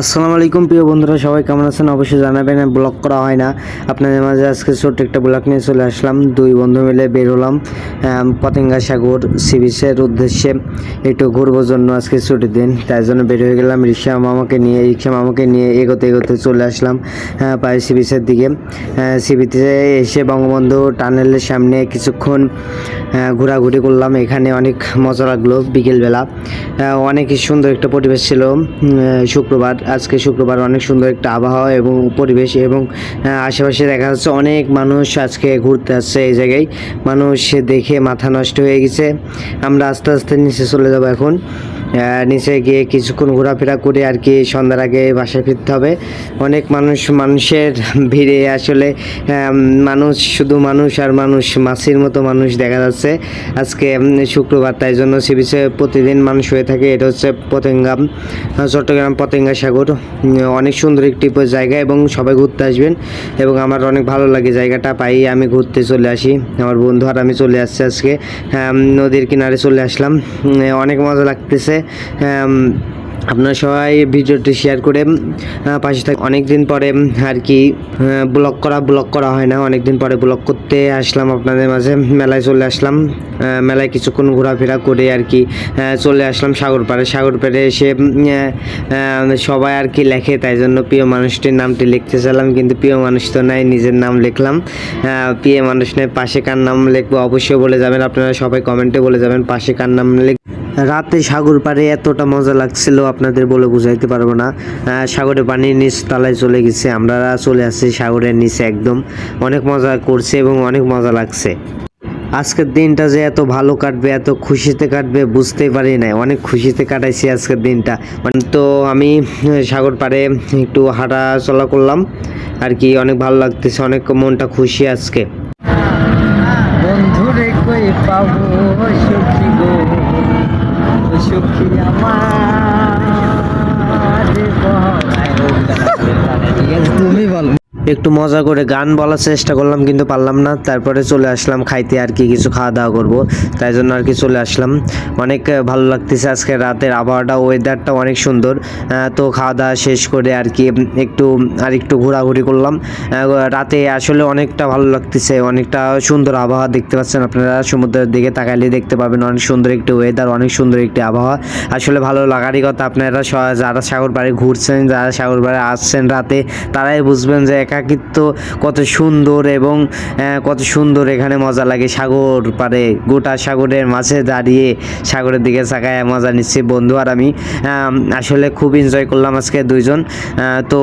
আসসালামু আলাইকুম, প্রিয় বন্ধুরা, সবাই কেমন আছেন? অবশ্যই জানাবেন, ব্লগ করা হয় না। আপনাদের মাঝে আজকে ছোট্ট একটা ব্লগ নিয়ে চলে আসলাম। দুই বন্ধু মিলে বের হলাম পতেঙ্গা সাগর সি বিচের উদ্দেশ্যে। একটু ঘুরবোর জন্য আজকে ছুটির দিন, তাই জন্য বের হয়ে গেলাম রিক্সা মামাকে নিয়ে, রিক্সা মামাকে নিয়ে এগোতে এগোতে চলে আসলাম প্রায় সি বিচের দিকে। সি বিচে এসে বঙ্গবন্ধু টানেলের সামনে কিছুক্ষণ ঘোরাঘুরি করলাম। এখানে অনেক মজা লাগল বিকেলবেলা। অনেক সুন্দর একটা পরিবেশ ছিল শুক্রবার। আজকে শুক্রবার অনেক সুন্দর একটা আবহাওয়া এবং পরিবেশ এবং আশেপাশে দেখা যাচ্ছে অনেক মানুষ আজকে ঘুরতে আসছে এই জায়গায়। মানুষ দেখে মাথা নষ্ট হয়ে গেছে। আমরা আস্তে আস্তে নিচে চলে যাব এখন। নিচে গিয়ে কিছুক্ষণ ঘোরাফেরা করে আর কি সন্ধ্যার আগে বাসায় ফিরতে হবে। অনেক মানুষ মানুষের ভিড়ে আসলে মানুষ শুধু মানুষ আর মানুষ মাছির মতো মানুষ দেখা যাচ্ছে। আজকে শুক্রবার তাই জন্য সি বিচে প্রতিদিন মানুষ হয়ে থাকে। এটা হচ্ছে পতেঙ্গা আহ, চট্টগ্রাম পতেঙ্গা সাগর। অনেক সুন্দর একটি জায়গা এবং সবাই ঘুরতে আসবেন এবং আমার অনেক ভালো লাগে জায়গাটা পাই। আমি ঘুরতে চলে আসি। আমার বন্ধু আর আমি চলে আসছি আজকে। নদীর কিনারে চলে আসলাম। অনেক মজা লাগতেছে। আপনারা সবাই ভিডিওটি শেয়ার করে পাশে থাক অনেক দিন পরে আর কি ব্লগ করা ব্লগ করা হয় না। অনেক দিন পরে ব্লগ করতে আসলাম আপনাদের মাঝে। মেলায় চলে আসলাম। মেলায় কিছুক্ষণ ঘোরাফেরা করে আর কি চলে আসলাম সাগর পাড়ে। সাগর পাড়ে এসে সবাই আর কি লেখে, তাই জন্য প্রিয় মানুষটির নামটি লিখতে চাইলাম। কিন্তু প্রিয় মানুষ তো নাই, নিজের নাম লিখলাম। প্রিয় মানুষ নেই, পাশে কার নাম লিখব অবশ্যই বলে যাবেন। আপনারা সবাই কমেন্টে বলে যাবেন, পাশে কার নাম লিখ রাতে সাগর পাড়ে এতটা মজা লাগছিল আপনাদের বলে বুঝাইতে পারব না। আহ, সাগরের পানির নিচ তলায় চলে গেছে আমরা চলে আসছি সাগরের নিচে একদম। অনেক মজা করছে এবং অনেক মজা লাগছে। আজকের দিনটা যে এত ভালো কাটবে এত খুশিতে কাটবে বুঝতেই পারি নাই। অনেক খুশিতে কাটাইছি আজকের দিনটা। মানে তো আমি সাগর পাড়ে একটু হাঁটা চলা করলাম আর কি অনেক ভালো লাগতেছে অনেক মনটা খুশি আজকে। বন্ধুরে কই পাবো সখী আমার। তুমি বলো। একটু মজা করে গান বলার চেষ্টা করলাম, কিন্তু পারলাম না। তারপরে চলে আসলাম খাইতে আর কি, কিছু খাওয়া দাওয়া করব। তাই জন্য আর কি চলে আসলাম। অনেক ভালো লাগতেছে আজকে রাতের আবহাওয়াটা ওয়েদারটা অনেক সুন্দর। তো খাওয়া দাওয়া শেষ করে আর কি একটু আর একটু ঘোরাঘুরি করলাম। রাতে আসলে অনেকটা ভালো লাগতেছে, অনেকটা সুন্দর আবহাওয়া দেখতে পাচ্ছেন আপনারা। সমুদ্রের দিকে তাকাইলে দেখতে পাবেন অনেক সুন্দর একটি ওয়েদার অনেক সুন্দর একটি আবহাওয়া। আসলে ভালো লাগারই কথা, আপনারা যারা সাগর পাড়ে ঘুরছেন, যারা সাগর পাড়ে আসছেন রাতে, তারাই বুঝবেন যে একাকিত্ব, কত সুন্দর এবং কত সুন্দর এখানে মজা লাগে সাগর পারে গোটা সাগরের মাঝে দাঁড়িয়ে সাগরের দিকে চাকায় মজা নিচ্ছি। বন্ধু আর আমি আসলে খুব এনজয় করলাম আজকে দুইজন। তো